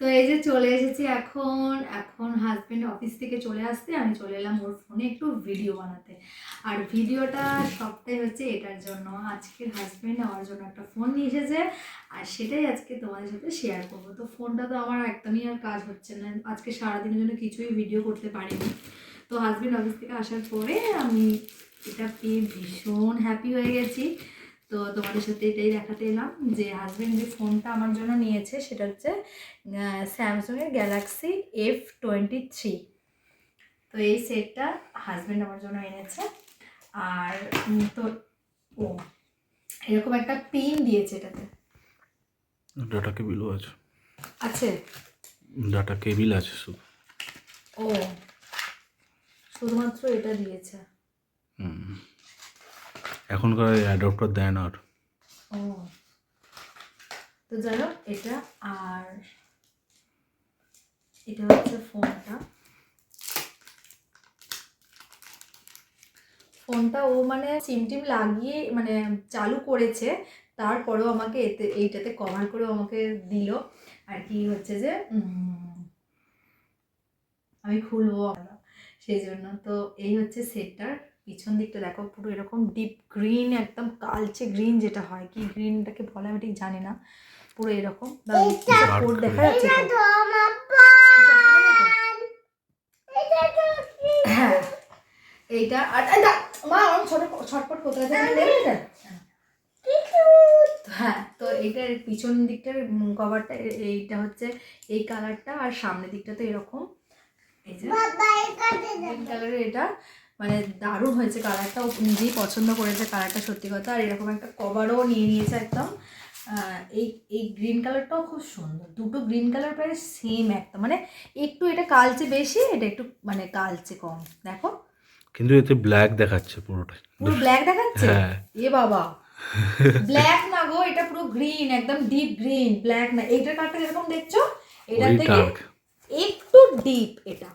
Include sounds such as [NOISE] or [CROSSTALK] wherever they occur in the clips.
তো এই যে চলে এসেছি এখন এখন হাজব্যান্ড অফিস থেকে চলে আসতে আমি চলে এলাম ওর ফোনে একটু ভিডিও বানাতে। আর ভিডিওটা সবটাই হচ্ছে এটার জন্য। আজকের হাজবেন্ড আমার জন্য একটা ফোন নিয়ে এসেছে, আর সেটাই আজকে তোমাদের সাথে শেয়ার করব। তো ফোনটা তো আমার একদমই আর কাজ হচ্ছে না। আজকে সারাদিনের জন্য কিছুই ভিডিও করতে পারিনি। তো হাজব্যান্ড অফিস থেকে আসার পরে আমি এটা পেয়ে ভীষণ হ্যাপি হয়ে গেছি। তো তোমাদের সাথে এটাই দেখাতে এলাম যে হাজবেন্ড যে ফোনটা আমার জন্য নিয়েছে সেটা হচ্ছে স্যামসংয়ের গ্যালাক্সি এফ টোয়েন্টি থ্রি তো এই সেটটা হাজবেন্ড আমার জন্য এনেছে। আর তো ও এরকম একটা পিন দিয়েছে এটাতে। ডাটা কেবিলও আছে। আছে? ডাটা কেবিল আছে শুধু। ও শুধুমাত্র এটা দিয়েছে। হুম। এখনকার অ্যাডাপ্টার দেয় না আর ও। তো যাই হোক, এটা আর এটা হচ্ছে ফোনটা। ফোনটা ও মানে সিম টিম লাগিয়ে মানে চালু করেছে, তারপরেও আমাকে এতে, এইটাতে কভার করেও আমাকে দিল। আর কি হচ্ছে যে আমি খুলবো সেই জন্য। তো এই হচ্ছে সেটটার পিছন দিকটা দেখো পুরো এরকম ডিপ গ্রিন একদম কালচে গ্রিন যেটা হয়। কি গ্রিনটাকে বলে আমি ঠিক জানি না। পুরো এরকম। দেখা যাচ্ছে হ্যাঁ এইটা আর মা ছটপট থেকে হ্যাঁ তো এইটার পিছন দিকটার কভারটা এইটা হচ্ছে এই কালারটা আর সামনের দিকটা তো এরকম। এই যে কালারের এটা। মানে দারুণ হয়েছে কালারটা নিজেই পছন্দ করেছে কালারটা সত্যি কথা। আর এরকম একটা কভারও নিয়ে নিয়েছে একদম। এই এই গ্রিন কালারটাও খুব সুন্দর। দুটো গ্রিন কালার প্রায় সেম একটা মানে একটু এটা কালচে বেশি এটা একটু মানে কালচে কম। দেখো। কিন্তু এতে ব্ল্যাক দেখাচ্ছে পুরোটা। পুরো ব্ল্যাক দেখাচ্ছে? হ্যাঁ। এ বাবা। ব্ল্যাক না গো এটা পুরো গ্রিন একদম ডিপ গ্রিন ব্ল্যাক না। এইটার কালারটা যেরকম দেখছ? এটার থেকে একটু ডিপ এটা।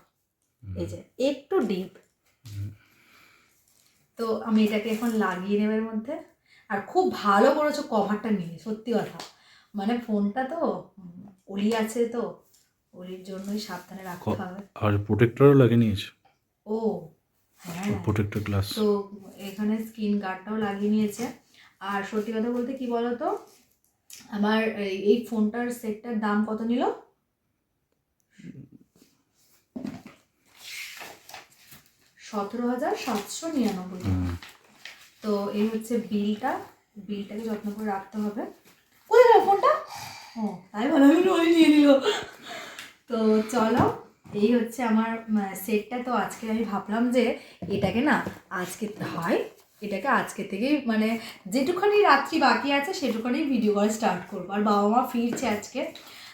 এই যে একটু ডিপ তো আমি এটাকে এখন লাগিয়ে নেব এর মধ্যে। আর খুব ভালো করেছ কভারটা নিয়ে সত্যি কথা। মানে ফোনটা তো অলি আছে তো অলির জন্যই সাবধানে রাখতে হবে। আর প্রোটেক্টরও লাগিয়ে নিয়েছে? ও হ্যাঁ প্রোটেক্টর গ্লাস তো এখানে স্ক্রিন গার্ডটাও লাগিয়ে নিয়েছে। আর সত্যি কথা বলতে কি বলতো? আমার এই ফোনটার সেটটার দাম কত নিল? সতেরো হাজার সাতশো নিরানব্বই। তো এই হচ্ছে বিলটা। বিলটাকে যত্ন করে রাখতে হবে। কোথায় গেল ফোনটা? ও তাই ভালো আমি নয় নিয়ে নিল। তো চলো এই হচ্ছে আমার সেটটা। তো আজকে আমি ভাবলাম যে এটাকে না আজকে হয় এটাকে আজকে থেকেই মানে যেটুখানি রাত্রি বাকি আছে সেটুখানি ভিডিও করা স্টার্ট করব। আর বাবা মা ফিরছে আজকে।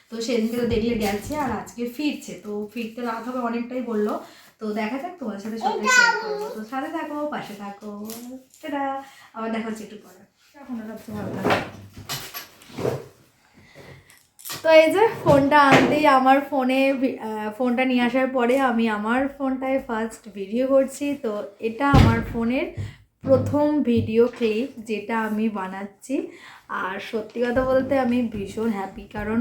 তো সেদিনকে তো দেখলে গেছে আর আজকে ফিরছে। তো ফিরতে রাত হবে অনেকটাই বলল তো দেখা যাক তোমার সাথে সবটাই শেয়ার করব। তো সাথে থাকো পাশে থাকো। সেটা আবার দেখা হচ্ছে একটু পরে। এখন সবচেয়ে ভালো তো এই যে ফোনটা আনতেই আমার ফোনে ফোনটা নিয়ে আসার পরে আমি আমার ফোনটায় ফার্স্ট ভিডিও করছি। তো এটা আমার ফোনের প্রথম ভিডিও ক্লিপ যেটা আমি বানাচ্ছি। আর সত্যি কথা বলতে আমি ভীষণ হ্যাপি কারণ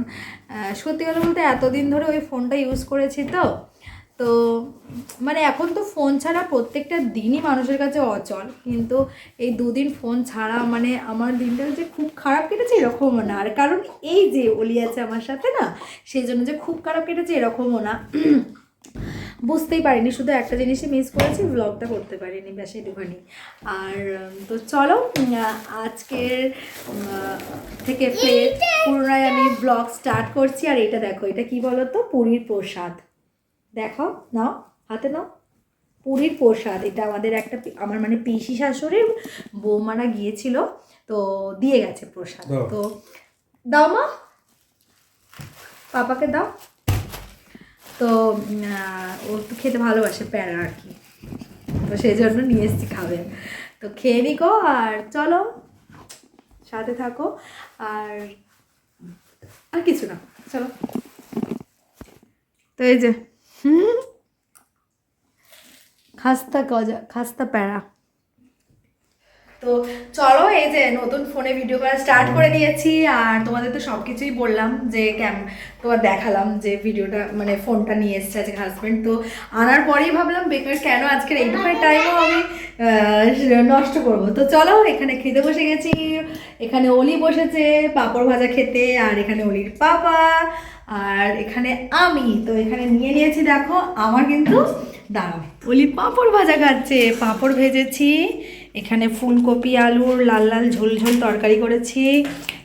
সত্যি কথা বলতে এতদিন ধরে ওই ফোনটা ইউজ করেছি তো। তো মানে এখন তো ফোন ছাড়া প্রত্যেকটা দিনই মানুষের কাছে অচল। কিন্তু এই দুদিন ফোন ছাড়া মানে আমার দিনটা যে খুব খারাপ কেটেছে এরকমও না। আর কারণ এই যে অলি আছে আমার সাথে না, সেই জন্য যে খুব খারাপ কেটেছে এরকমও না। বুঝতেই পারিনি, শুধু একটা জিনিসই মিস করেছি ব্লগটা করতে পারিনি, ব্যাস এটুখানি আর তো চলো আজকের থেকে পুনরায় আমি ব্লগ স্টার্ট করছি। আর এটা দেখো, এটা কি বলো তো পুরীর প্রসাদ। দেখো নাও হাতে নাও। পুরীর প্রসাদ এটা আমাদের একটা আমার মানে পিসি শাশুড়ির বৌমারা গিয়েছিল তো দিয়ে গেছে প্রসাদ। তো দাও মা পাপাকে দাও। তো ও তো খেতে ভালোবাসে প্যারা আর কি। তো সেই জন্য নিয়ে এসেছি খাবে। তো খেয়ে নিকো আর চলো সাথে থাকো। আর আর কিছু না চলো। তো এই যে খাস্তা গজা, খাস্তা প্যারা। তো চলো এই যে নতুন ফোনে ভিডিও করা স্টার্ট করে দিয়েছি আর তোমাদের তো সব কিছুই বললাম যে ক্যাম তোমার দেখালাম যে ভিডিওটা মানে ফোনটা নিয়ে এসছে আজকে হাজব্যান্ড তো আনার পরেই ভাবলাম, বেকার কেন আজকের এইটুখানি টাইমও আমি নষ্ট করব। তো চলো, এখানে খেতে বসে গেছি। এখানে অলি বসেছে পাঁপড় ভাজা খেতে, আর এখানে অলির পাপা, আর এখানে আমি। তো এখানে নিয়ে নিয়েছি, দেখো, আমার কিন্তু দাঁড়াও। অলি পাঁপড় ভাজা খাচ্ছে। পাঁপড় ভেজেছি। এখানে ফুলকপি, আলুর লাল লাল ঝোল ঝোল তরকারি করেছি।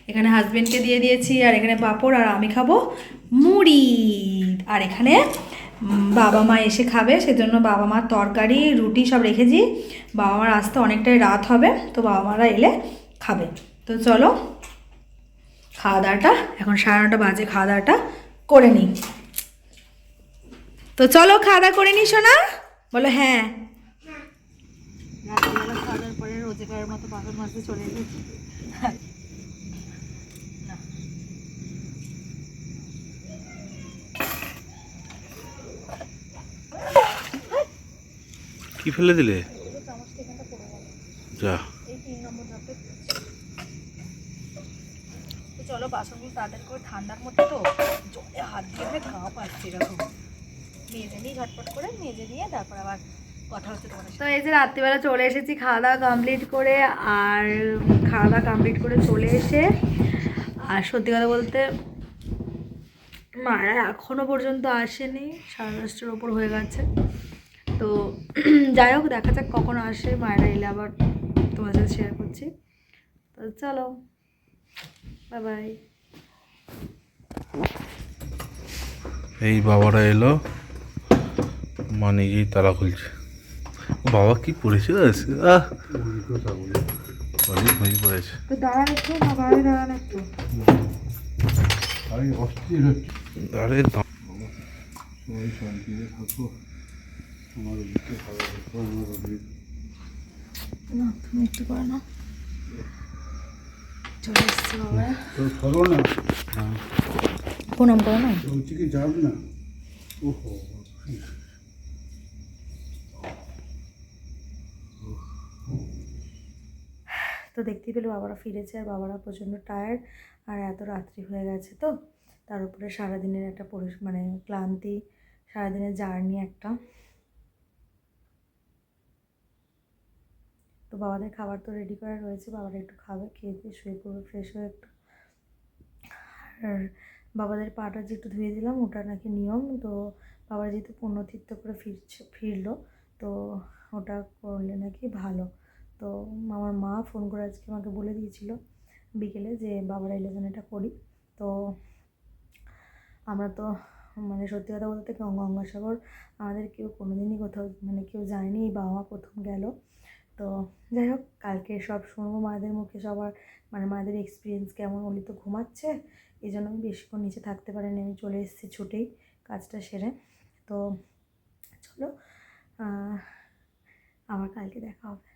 এখানে হাজবেন্ডকে দিয়ে দিয়েছি, আর এখানে পাঁপড়, আর আমি খাব মুড়ি। আর এখানে বাবা মা এসে খাবে, সেজন্য বাবা মার তরকারি, রুটি সব রেখেছি। বাবা মার আসতে অনেকটাই রাত হবে, তো বাবা মারা এলে খাবে। তো চলো, খাওয়া দাওয়াটা, এখন সাড়ে নটা বাজে, খাওয়া দাওয়াটা করে নিই। তো চলো খাওয়া দাওয়া করে নি শোনা বলো হ্যাঁ। খাওয়া দাওয়ার পরে রোজগারের মতো বাপের মাঝে চলে এসেছি কি ফেলে দিলে? যা। এই তিন নম্বর তো চলো বাসনগুলো তাড়াতাড়ি করে ঠান্ডার মধ্যে তো জলে হাত দিয়ে আমি ঘা পাচ্ছি এরকম। মেজে নিই ঝটপট করে মেজে নিয়ে তারপর আবার কথা হচ্ছে তোমাদের তো এই যে রাত্রিবেলা চলে এসেছি খাওয়া দাওয়া কমপ্লিট করে আর খাওয়া দাওয়া কমপ্লিট করে চলে এসে আর সত্যি কথা বলতে মায়েরা এখনও পর্যন্ত আসেনি সাড়ে দশটার ওপর হয়ে গেছে। তো [CLEARS THROAT] যাই হোক দেখা যাক কখন আসে মায়েরা এলে আবার তোমার সাথে শেয়ার করছি। তো চলো বাই বাই এই বাবারা এলো। মা নিজেই তালা খুলছে। বাবা কি পড়েছিল? আহ! অনেক পড়েছে আরে শান্তিতে থাকো। আমার অভিজ্ঞতা ভালো রাখো আমার অভিজ্ঞতা। না তুমি একটু করে না। চলে তো না। প্রণাম করো না। বলছি কি যাব না। ওহো তো দেখতেই পেলে বাবারা ফিরেছে আর বাবারা প্রচণ্ড টায়ার্ড আর এত রাত্রি হয়ে গেছে তো। তার উপরে সারাদিনের একটা পরিস মানে ক্লান্তি, সারাদিনের জার্নি একটা। তো বাবাদের খাবার তো রেডি করা রয়েছে, বাবারা একটু খাবে, খেয়ে দিয়ে শুয়ে পড়বে ফ্রেশ হয়ে একটু। আর বাবাদের পাটা যে একটু ধুয়ে দিলাম, ওটা নাকি নিয়ম, তো বাবা যেহেতু পুণ্যতীর্থ করে ফিরছে, ফিরলো, তো ওটা করলে নাকি ভালো। তো আমার মা ফোন করে আজকে আমাকে বলে দিয়েছিল বিকেলে যে, বাবার এলে যেন এটা করি। তো আমরা তো মানে সত্যি কথা বলতে গঙ্গা, গঙ্গাসাগর আমাদের কেউ কোনোদিনই কোথাও মানে কেউ যায়নি বাবা মা প্রথম গেল। তো যাই হোক, কালকে সব শুনব, মায়েদের মুখে সবার মানে মায়েদের এক্সপিরিয়েন্স কেমন, উনি তো ঘুমাচ্ছে। এই জন্য আমি বেশিক্ষণ নিচে থাকতে পারিনি, আমি চলে এসেছি ছুটেই কাজটা সেরে। তো চলো আবার কালকে দেখা হবে।